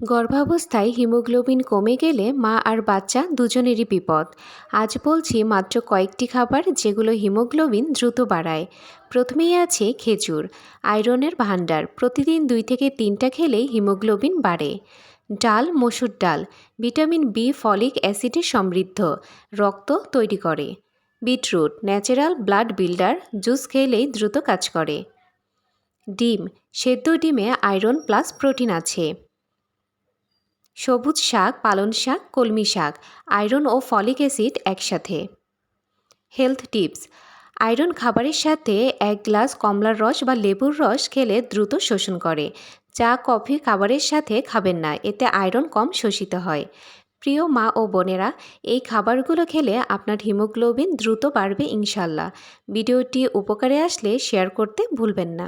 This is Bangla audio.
গর্ভাবস্থায় হিমোগ্লোবিন কমে গেলে মা আর বাচ্চা দুজনেরই বিপদ। আজ বলছি মাত্র কয়েকটি খাবার যেগুলো হিমোগ্লোবিন দ্রুত বাড়ায়। প্রথমেই আছে খেজুর। আয়রনের ভাণ্ডার। প্রতিদিন দুই থেকে তিনটা খেলেই হিমোগ্লোবিন বাড়ে। ডাল, মসুর ডাল। ভিটামিন বি, ফলিক অ্যাসিডে সমৃদ্ধ। রক্ত তৈরি করে। Beetroot, natural blood builder, juice খেলেই দ্রুত কাজ করে। ডিম। সেদ্ধ ডিমে আয়রন প্লাস প্রোটিন আছে। সবুজ শাক পালন শাক, কলমি শাক, আয়রন ও ফলিক অ্যাসিড একসাথে। হেলথ টিপস, আয়রন খাবারের সাথে এক গ্লাস কমলার রস বা লেবুর রস খেলে দ্রুত শোষণ করে। চা, কফি খাবারের সাথে খাবেন না, এতে আয়রন কম শোষিত হয়। প্রিয় মা ও বোনেরা, এই খাবারগুলো খেলে আপনার হিমোগ্লোবিন দ্রুত বাড়বে ইনশাল্লাহ ভিডিওটি উপকারে আসলে শেয়ার করতে ভুলবেন না।